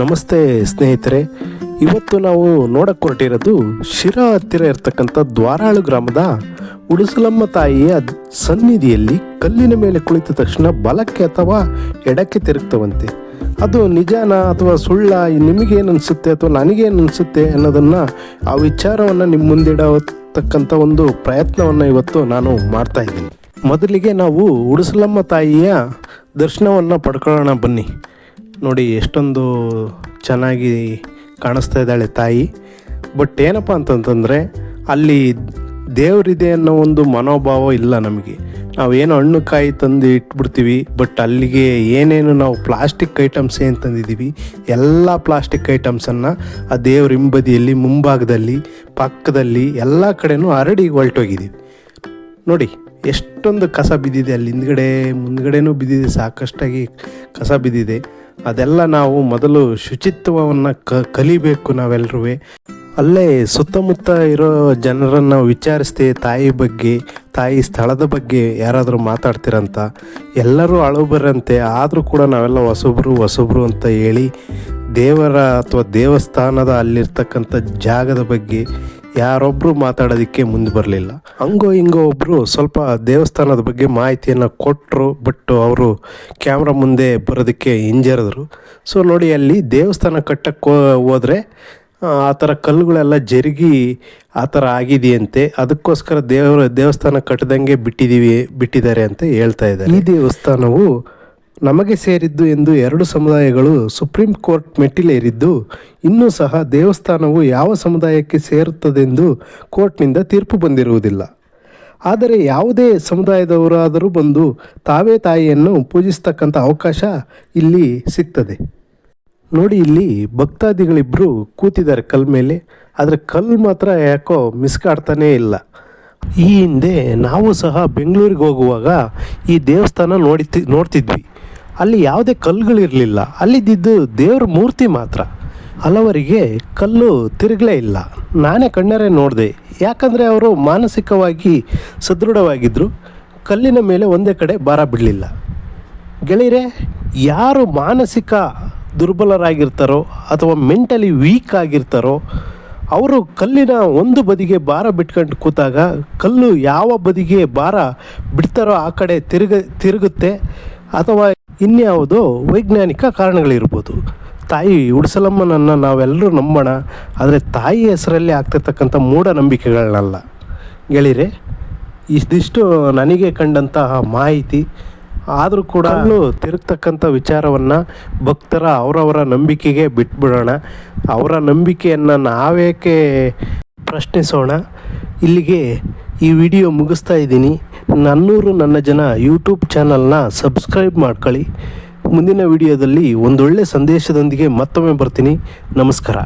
ನಮಸ್ತೆ ಸ್ನೇಹಿತರೆ, ಇವತ್ತು ನಾವು ನೋಡಕ್ಕೆ ಹೊರಟಿರೋದು ಶಿರಾ ಹತ್ತಿರ ಇರತಕ್ಕಂಥ ದ್ವಾರಾಳು ಗ್ರಾಮದ ಉಡುಸಲಮ್ಮ ತಾಯಿಯ ಸನ್ನಿಧಿಯಲ್ಲಿ ಕಲ್ಲಿನ ಮೇಲೆ ಕುಳಿತ ತಕ್ಷಣ ಬಲಕ್ಕೆ ಅಥವಾ ಎಡಕ್ಕೆ ತಿರುಗ್ತವಂತೆ. ಅದು ನಿಜಾನ ಅಥವಾ ಸುಳ್ಳ ನಿಮಗೇನು ಅನಿಸುತ್ತೆ ಅಥವಾ ನನಗೇನು ಅನಿಸುತ್ತೆ ಅನ್ನೋದನ್ನು ಆ ವಿಚಾರವನ್ನು ನಿಮ್ಮ ಮುಂದಿಡತಕ್ಕಂಥ ಒಂದು ಪ್ರಯತ್ನವನ್ನು ಇವತ್ತು ನಾನು ಮಾಡ್ತಾ ಇದ್ದೀನಿ. ಮೊದಲಿಗೆ ನಾವು ಉಡುಸಲಮ್ಮ ತಾಯಿಯ ದರ್ಶನವನ್ನು ಪಡ್ಕೊಳ್ಳೋಣ ಬನ್ನಿ. ನೋಡಿ, ಎಷ್ಟೊಂದು ಚೆನ್ನಾಗಿ ಕಾಣಿಸ್ತಾ ಇದ್ದಾಳೆ ತಾಯಿ. ಬಟ್ ಏನಪ್ಪ ಅಂತಂತಂದರೆ, ಅಲ್ಲಿ ದೇವರಿದೆ ಅನ್ನೋ ಒಂದು ಮನೋಭಾವ ಇಲ್ಲ ನಮಗೆ. ನಾವೇನು ಹಣ್ಣು ಕಾಯಿ ತಂದು ಇಟ್ಬಿಡ್ತೀವಿ ಬಟ್ ಅಲ್ಲಿಗೆ ಏನೇನು ನಾವು ಪ್ಲಾಸ್ಟಿಕ್ ಐಟಮ್ಸ್ ಏನು ತಂದಿದ್ದೀವಿ, ಎಲ್ಲ ಪ್ಲಾಸ್ಟಿಕ್ ಐಟಮ್ಸನ್ನು ಆ ದೇವ್ರ ಹಿಂಬದಿಯಲ್ಲಿ, ಮುಂಭಾಗದಲ್ಲಿ, ಪಕ್ಕದಲ್ಲಿ, ಎಲ್ಲ ಕಡೆನೂ ಹರಡಿ ಹೊರಟೋಗಿದ್ದೀವಿ ನೋಡಿ, ಎಷ್ಟೊಂದು ಕಸ ಬಿದ್ದಿದೆ ಅಲ್ಲಿ ಹಿಂದ್ಗಡೆ ಮುಂದ್ಗಡೆನೂ ಬಿದ್ದಿದೆ, ಸಾಕಷ್ಟಾಗಿ ಕಸ ಬಿದ್ದಿದೆ. ಅದೆಲ್ಲ ನಾವು ಮೊದಲು ಶುಚಿತ್ವವನ್ನು ಕ, ಕಲಿಬೇಕು ನಾವೆಲ್ಲರೂ ಅಲ್ಲೇ ಸುತ್ತಮುತ್ತ ಇರೋ ಜನರನ್ನು ವಿಚಾರಿಸ್ದೆ ತಾಯಿ ಬಗ್ಗೆ, ತಾಯಿ ಸ್ಥಳದ ಬಗ್ಗೆ ಯಾರಾದರೂ ಮಾತಾಡ್ತಿರಂತ? ಎಲ್ಲರೂ ಅಳು ಬರಂತೆ ಆದರೂ ಕೂಡ ನಾವೆಲ್ಲ ಹೊಸಬ್ರು ಹೊಸಬ್ರು ಅಂತ ಹೇಳಿ ದೇವರ ಅಥವಾ ದೇವಸ್ಥಾನದ ಅಲ್ಲಿರ್ತಕ್ಕಂಥ ಜಾಗದ ಬಗ್ಗೆ ಯಾರೊಬ್ಬರು ಮಾತಾಡೋದಕ್ಕೆ ಮುಂದೆ ಬರಲಿಲ್ಲ. ಹಂಗೋ ಹಿಂಗೋ ಒಬ್ಬರು ಸ್ವಲ್ಪ ದೇವಸ್ಥಾನದ ಬಗ್ಗೆ ಮಾಹಿತಿಯನ್ನು ಕೊಟ್ಟರು ಬಟ್ ಅವರು ಕ್ಯಾಮ್ರಾ ಮುಂದೆ ಬರೋದಕ್ಕೆ ಹಿಂಜರಿದ್ರು. ಸೊ ನೋಡಿ ಅಲ್ಲಿ ದೇವಸ್ಥಾನ ಕಟ್ಟಕ್ಕೆ ಹೋದರೆ, ಆ ಥರ ಕಲ್ಲುಗಳೆಲ್ಲ ಜರುಗಿ ಆ ಥರ ಆಗಿದೆಯಂತೆ. ಅದಕ್ಕೋಸ್ಕರ ದೇವರ ದೇವಸ್ಥಾನ ಕಟ್ಟದಂಗೆ ಬಿಟ್ಟಿದ್ದೀವಿ ಬಿಟ್ಟಿದ್ದಾರೆ ಅಂತ ಹೇಳ್ತಾ ಇದ್ದಾರೆ. ಈ ದೇವಸ್ಥಾನವು ನಮಗೆ ಸೇರಿದ್ದು ಎಂದು ಎರಡು ಸಮುದಾಯಗಳು ಸುಪ್ರೀಂ ಕೋರ್ಟ್ ಮೆಟ್ಟಿಲೇರಿದ್ದು, ಇನ್ನೂ ಸಹ ದೇವಸ್ಥಾನವು ಯಾವ ಸಮುದಾಯಕ್ಕೆ ಸೇರುತ್ತದೆಂದು ಕೋರ್ಟ್ನಿಂದ ತೀರ್ಪು ಬಂದಿರುವುದಿಲ್ಲ. ಆದರೆ ಯಾವುದೇ ಸಮುದಾಯದವರಾದರೂ ಬಂದು ತಾವೇ ತಾಯಿಯನ್ನು ಪೂಜಿಸ್ತಕ್ಕಂಥ ಅವಕಾಶ ಇಲ್ಲಿ ಸಿಗ್ತದೆ. ನೋಡಿ ಇಲ್ಲಿ ಭಕ್ತಾದಿಗಳಿಬ್ಬರು ಕೂತಿದ್ದಾರೆ ಕಲ್ ಮೇಲೆ. ಆದರೆ ಕಲ್ ಮಾತ್ರ ಯಾಕೋ ಮಿಸ್ಕಾಡ್ತಾನೇ ಇಲ್ಲ. ಈ ಹಿಂದೆ ನಾವು ಸಹ ಬೆಂಗಳೂರಿಗೆ ಹೋಗುವಾಗ ಈ ದೇವಸ್ಥಾನ ನೋಡಿತಿ, ನೋಡ್ತಿದ್ವಿ. ಅಲ್ಲಿ ಯಾವುದೇ ಕಲ್ಲುಗಳಿರಲಿಲ್ಲ. ಅಲ್ಲಿದ್ದಿದ್ದು ದೇವ್ರ ಮೂರ್ತಿ ಮಾತ್ರ. ಹಲವರಿಗೆ ಕಲ್ಲು ತಿರುಗಲೇ ಇಲ್ಲ. ನಾನೇ ಕಣ್ಣರೇ ನೋಡಿದೆ. ಯಾಕಂದರೆ ಅವರು ಮಾನಸಿಕವಾಗಿ ಸದೃಢವಾಗಿದ್ದರು ಕಲ್ಲಿನ ಮೇಲೆ ಒಂದೇ ಕಡೆ ಭಾರ ಬಿಡಲಿಲ್ಲ. ಗೆಳೆಯರೆ, ಯಾರು ಮಾನಸಿಕ ದುರ್ಬಲರಾಗಿರ್ತಾರೋ ಅಥವಾ ಮೆಂಟಲಿ ವೀಕ್ ಆಗಿರ್ತಾರೋ, ಅವರು ಕಲ್ಲಿನ ಒಂದು ಬದಿಗೆ ಭಾರ ಬಿಟ್ಕೊಂಡು ಕೂತಾಗ ಕಲ್ಲು ಯಾವ ಬದಿಗೆ ಭಾರ ಬಿಡ್ತಾರೋ ಆ ಕಡೆ ತಿರುಗ, ತಿರುಗುತ್ತೆ ಅಥವಾ ಇನ್ಯಾವುದೋ ವೈಜ್ಞಾನಿಕ ಕಾರಣಗಳಿರ್ಬೋದು. ತಾಯಿ ಉಡ್ಸಲಮ್ಮನನ್ನು ನಾವೆಲ್ಲರೂ ನಂಬೋಣ, ಆದರೆ ತಾಯಿ ಹೆಸರಲ್ಲಿ ಆಗ್ತಿರ್ತಕ್ಕಂಥ ಮೂಢನಂಬಿಕೆಗಳನ್ನಲ್ಲ. ಗೆಳಿರೆ ಇದಿಷ್ಟು ನನಗೆ ಕಂಡಂತಹ ಮಾಹಿತಿ, ಆದರೂ ಕೂಡ ತಿರುಗ್ತಕ್ಕಂಥ ವಿಚಾರವನ್ನು ಭಕ್ತರ ಅವರವರ ನಂಬಿಕೆಗೆ ಬಿಟ್ಬಿಡೋಣ. ಅವರ ನಂಬಿಕೆಯನ್ನು ನಾವೇಕೆ ಪ್ರಶ್ನಿಸೋಣ? ಇಲ್ಲಿಗೆ ಈ ವಿಡಿಯೋ ಮುಗಿಸ್ತಾ ಇದ್ದೀನಿ. ನನ್ನೂರು ನನ್ನ ಜನ ಯೂಟ್ಯೂಬ್ ಚಾನಲ್ನ ಸಬ್ಸ್ಕ್ರೈಬ್ ಮಾಡ್ಕೊಳ್ಳಿ. ಮುಂದಿನ ವಿಡಿಯೋದಲ್ಲಿ ಒಂದೊಳ್ಳೆ ಸಂದೇಶದೊಂದಿಗೆ ಮತ್ತೊಮ್ಮೆ ಬರ್ತೀನಿ. ನಮಸ್ಕಾರ.